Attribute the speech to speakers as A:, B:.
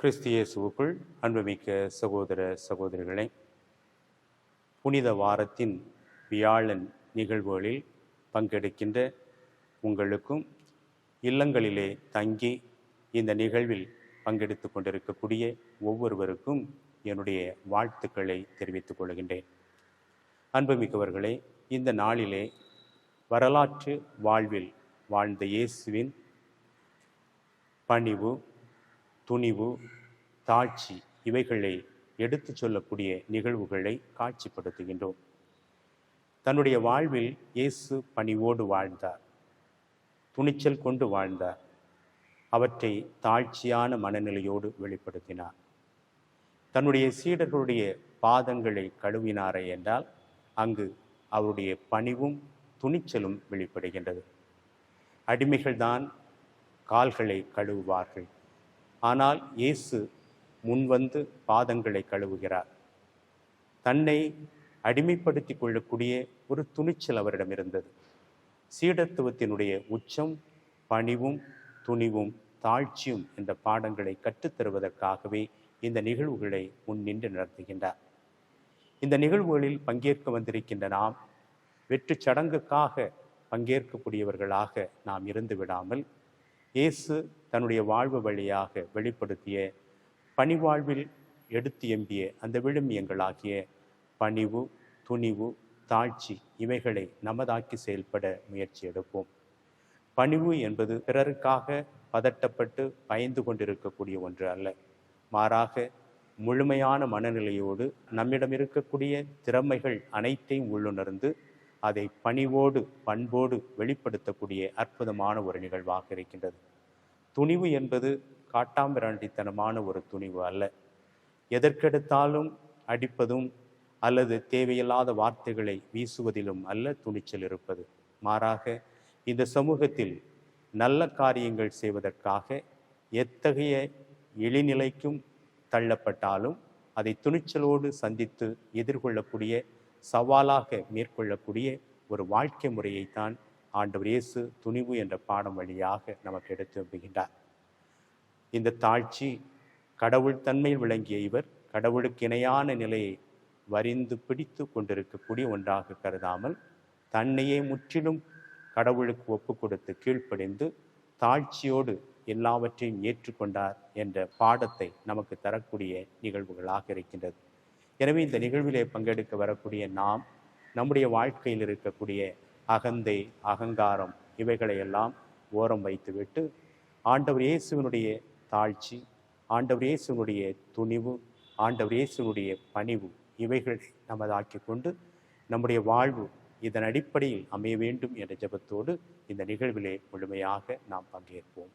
A: கிறிஸ்தியேசுவுக்குள் அன்புமிக்க சகோதர சகோதரிகளே புனித வாரத்தின் வியாழன் நிகழ்வுகளில் பங்கெடுக்கின்ற உங்களுக்கும் இல்லங்களிலே தங்கி இந்த நிகழ்வில் பங்கெடுத்து கொண்டிருக்கக்கூடிய ஒவ்வொருவருக்கும் என்னுடைய வாழ்த்துக்களை தெரிவித்துக் கொள்கின்றேன். அன்புமிக்கவர்களே இந்த நாளிலே வரலாற்று வாழ்வில் வாழ்ந்த இயேசுவின் பணிவு துணிவு தாழ்ச்சி இவைகளை எடுத்துச் சொல்லக்கூடிய நிகழ்வுகளை காட்சிப்படுத்துகின்றோம். தன்னுடைய வாழ்வில் இயேசு பணிவோடு வாழ்ந்தார். துணிச்சல் கொண்டு வாழ்ந்தார். அவற்றை தாழ்ச்சியான மனநிலையோடு வெளிப்படுத்தினார். தன்னுடைய சீடர்களுடைய பாதங்களை கழுவினாரே என்றால் அங்கு அவருடைய பணிவும் துணிச்சலும் வெளிப்படுகின்றது. அடிமைகள்தான் கால்களை கழுவுவார்கள். ஆனால் இயேசு முன்வந்து பாதங்களை கழுவுகிறார். தன்னை அடிமைப்படுத்தி கொள்ளக்கூடிய ஒரு துணிச்சல் அவரிடம் இருந்தது. சீடத்துவத்தினுடைய உச்சம் பணிவும் துணிவும் தாழ்ச்சியும் என்ற பாடங்களை கற்றுத்தருவதற்காகவே இந்த நிகழ்வுகளை முன்னின்று நடத்துகின்றார். இந்த நிகழ்வுகளில் பங்கேற்க வந்திருக்கின்ற நாம் வெற்று சடங்குக்காக பங்கேற்கக்கூடியவர்களாக நாம் இருந்து விடாமல் இயேசு தன்னுடைய வாழ்வு வழியாக வெளிப்படுத்திய பணிவாழ்வில் எடுத்து எம்பிய அந்த விழுமியங்களாகிய பணிவு துணிவு தாழ்ச்சி இவைகளை நமதாக்கி செயல்பட முயற்சி எடுப்போம். பணிவு என்பது பிறருக்காக பதட்டப்பட்டு பயந்து கொண்டிருக்கக்கூடிய ஒன்று அல்ல. மாறாக முழுமையான மனநிலையோடு நம்மிடம் இருக்கக்கூடிய திறமைகள் அனைத்தையும் உள்ளுணர்ந்து அதை பணிவோடு பண்போடு வெளிப்படுத்தக்கூடிய அற்புதமான ஒரு நிகழ்வாக இருக்கின்றது. துணிவு என்பது காட்டாம்பிராண்டித்தனமான ஒரு துணிவு அல்ல. எதற்கெடுத்தாலும் அடிப்பதும் அல்லது தேவையில்லாத வார்த்தைகளை வீசுவதிலும் அல்ல துணிச்சல் இருப்பது. மாறாக இந்த சமூகத்தில் நல்ல காரியங்கள் செய்வதற்காக எத்தகைய இழிநிலைக்கும் தள்ளப்பட்டாலும் அதை துணிச்சலோடு சந்தித்து எதிர்கொள்ளக்கூடிய சவாலாக மேற்கொள்ளக்கூடிய ஒரு வாழ்க்கை முறையைத்தான் ஆண்டவர் இயேசு துணிவு என்ற பாடம் வழியாக நமக்கு எடுத்து வருகின்றார் இந்த தாழ்ச்சி கடவுள் தன்மையில் விளங்கிய இவர் கடவுளுக்கு இணையான நிலையை வரிந்து பிடித்து கொண்டிருக்கக்கூடிய ஒன்றாக கருதாமல் தன்னையே முற்றிலும் கடவுளுக்கு ஒப்பு கொடுத்து கீழ்ப்படிந்து தாழ்ச்சியோடு எல்லாவற்றையும் ஏற்றுக்கொண்டார் என்ற பாடத்தை நமக்கு தரக்கூடிய நிகழ்வுகளாக இருக்கின்றது. எனவே இந்த நிகழ்விலே பங்கெடுக்க வரக்கூடிய நாம் நம்முடைய வாழ்க்கையில் இருக்கக்கூடிய அகந்தை அகங்காரம் இவைகளையெல்லாம் ஓரம் வைத்துவிட்டு ஆண்டவர் இயேசுவினுடைய தாழ்ச்சி ஆண்டவர் இயேசுவினுடைய துணிவு ஆண்டவர் இயேசுவினுடைய பணிவு இவைகள் நமதாக்கி கொண்டு நம்முடைய வாழ்வு இதன் அடிப்படையில் அமைய வேண்டும் என்ற ஜெபத்தோடு இந்த நிகழ்விலே முழுமையாக நாம் பங்கேற்போம்.